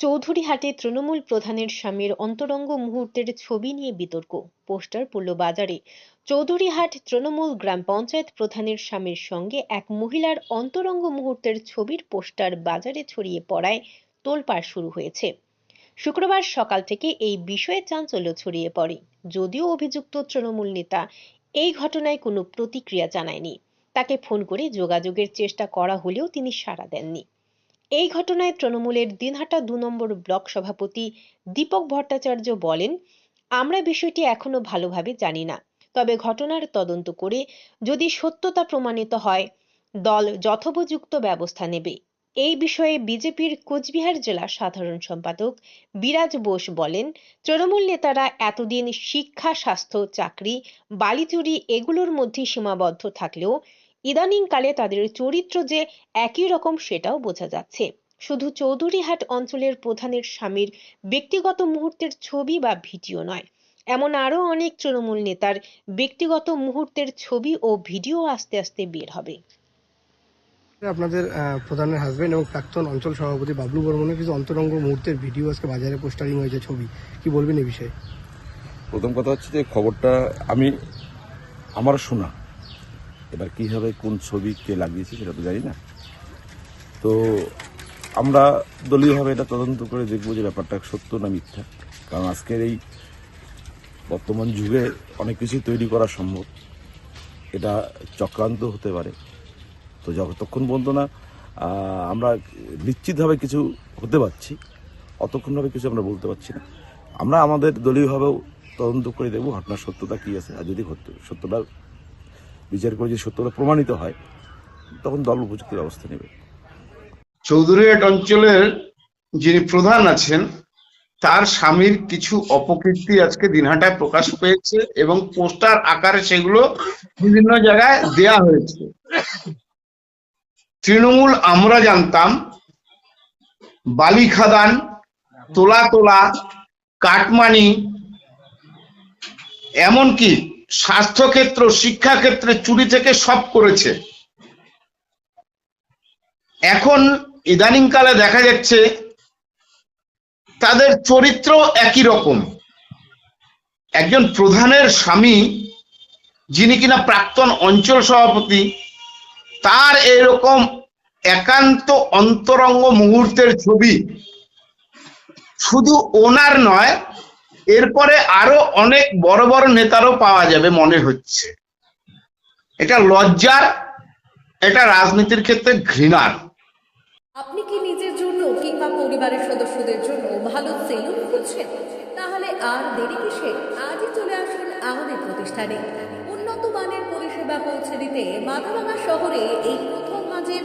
চৌধুরীহাটে তৃণমূল প্রধানের স্বামীর অন্তরঙ্গ মুহূর্তের ছবি নিয়ে বিতর্ক, পোস্টার পড়ল বাজারে। চৌধুরীহাট তৃণমূল গ্রাম পঞ্চায়েত প্রধানের স্বামীর সঙ্গে এক মহিলার অন্তরঙ্গ মুহূর্তের ছবির পোস্টার বাজারে ছড়িয়ে পড়ায় তোলপাড় শুরু হয়েছে। শুক্রবার সকাল থেকে এই বিষয়ে চাঞ্চল্য ছড়িয়ে পড়ে, যদিও অভিযুক্ত তৃণমূল নেতা এই ঘটনায় কোনো প্রতিক্রিয়া জানায়নি। তাকে ফোন করে যোগাযোগের চেষ্টা করা হলেও তিনি সাড়া দেননি। এই ঘটনায় তৃণমূলের দিনহাটা দু নম্বর ব্লক সভাপতি দীপক ভট্টাচার্য বলেন, আমরা বিষয়টি এখনও ভালোভাবে জানি না। তবে ঘটনার তদন্ত করে যদি সত্যতা প্রমাণিত হয়, দল যথোপযুক্ত ব্যবস্থা নেবে। এই বিষয়ে বিজেপির কোচবিহার জেলা সাধারণ সম্পাদক বিরাজ বোস বলেন, তৃণমূল নেতারা এতদিন শিক্ষা, স্বাস্থ্য, চাকরি, বালিচুরি এগুলোর মধ্যে সীমাবদ্ধ থাকলেও ইদানিংকালে তাদের চরিত্র যে একই রকম সেটাও বোঝা যাচ্ছে। শুধু চৌধুরীহাট অঞ্চলের প্রধানের স্বামীর ব্যক্তিগত মুহূর্তের ছবি বা ভিডিও নয় এমন আরও অনেক তৃণমূল নেতার ব্যক্তিগত মুহূর্তের ছবি ও ভিডিও আস্তে আস্তে বের হবে। আপনাদের প্রধানের হাজবেন্ড এবং প্রাক্তন অঞ্চল সভাপতি বাবলু বর্মনের কিছু অন্তরঙ্গ মুহূর্তের ভিডিও আজকে বাজারে পোস্টারিং হয়েছে ছবি। কি বলবেন এই বিষয়ে? প্রথম কথা হচ্ছে যে খবরটা আমি আমার শোনা। এবার কীভাবে কোন ছবি কে লাগিয়েছে সেটা তো জানি না। তো আমরা দলীয়ভাবে এটা তদন্ত করে দেখব যে ব্যাপারটা সত্য না মিথ্যা। কারণ আজকের এই বর্তমান যুগে অনেক কিছুই তৈরি করা সম্ভব। এটা চক্রান্ত হতে পারে। তো যতক্ষণ পর্যন্ত না আমরা নিশ্চিতভাবে কিছু হতে পারছি, অতক্ষণভাবে কিছু আমরা বলতে পারছি না। আমরা আমাদের দলীয়ভাবেও তদন্ত করে দেখব ঘটনার সত্যতা কী আছে। আর যদি সত্যটা বিচার করে যদি সত্যতা প্রমাণিত হয়, তখন দল উপযুক্ত ব্যবস্থা নেবে। চৌধুরীহাট অঞ্চলের যিনি প্রধান আছেন, তার স্বামীর কিছু অপকীর্তি আজকে দিনহাটায় প্রকাশ পেয়েছে এবং পোস্টার আকারে সেগুলো বিভিন্ন জায়গায় দেয়া হয়েছে। তৃণমূল আমরা জানতাম, বালি খাদান, তোলা তোলা, কাটমানি, এমনকি স্বাস্থ্যক্ষেত্র, শিক্ষাক্ষেত্রে চুরি থেকে সব করেছে। এখন ইদানিংকালে দেখা যাচ্ছে, তাদের চরিত্র একই রকম। একজন প্রধানের স্বামী, যিনি কিনা প্রাক্তন অঞ্চল সভাপতি, তার এরকম একান্ত অন্তরঙ্গ মুহূর্তের ছবি শুধু ওনার নয় এরপরে আরও অনেক বড় বড় নেতারও পাওয়া যাবে মনে হচ্ছে। এটা লজ্জার, এটা রাজনীতির ক্ষেত্রে ঘৃণার। আপনি কি নিজের জন্য কিংবা পরিবারের সদস্যদের জন্য ভালো সেলুন খুঁজছেন? তাহলে আর দেরি কিসে? আজই চলে আসুন আমাদের প্রতিষ্ঠানে। উন্নত মানের পরিষেবা পৌঁছে দিতে মাথাভাঙা শহরে এই প্রথম মাঝের